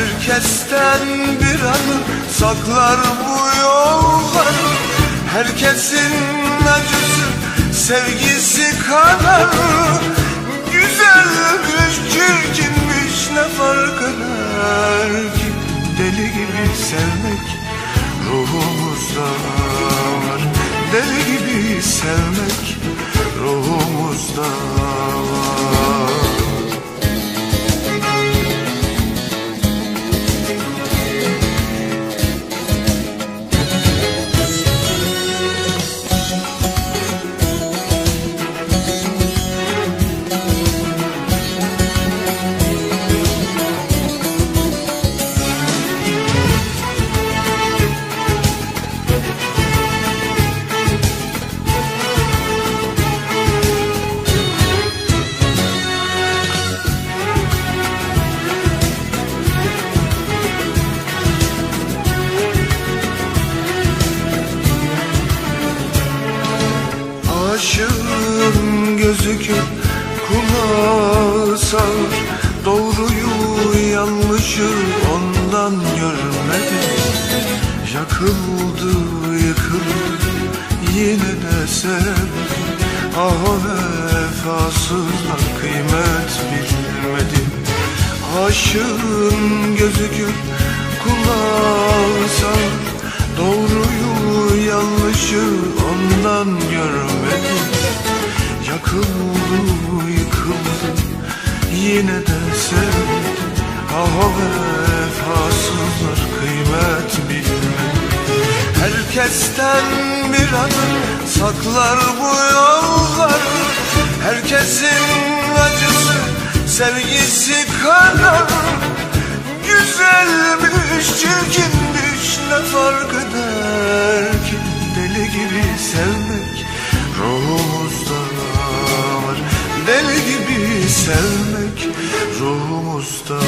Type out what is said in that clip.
Herkesten bir anı saklar bu yollar Herkesin acısı sevgisi kadar Güzelmiş çirkinmiş ne fark eder ki? Deli gibi sevmek ruhumuzda var. Deli gibi sevmek ruhumuzda var Gözükür kulağı sağır Doğruyu yanlışı ondan görmedi Yakıldı yıkıldı yine de sevdi Ah o vefasızlar kıymet bilmedi Aşığın gözükür kulağı sağır yıkıldı yine de sevdi Ah o vefasızlar kıymet bilmedi Herkesten bir adım saklar bu yollar. Herkesin acısı sevgisi kadar Güzelmiş çirkinmiş Deli gibi sevmek ruhumuzda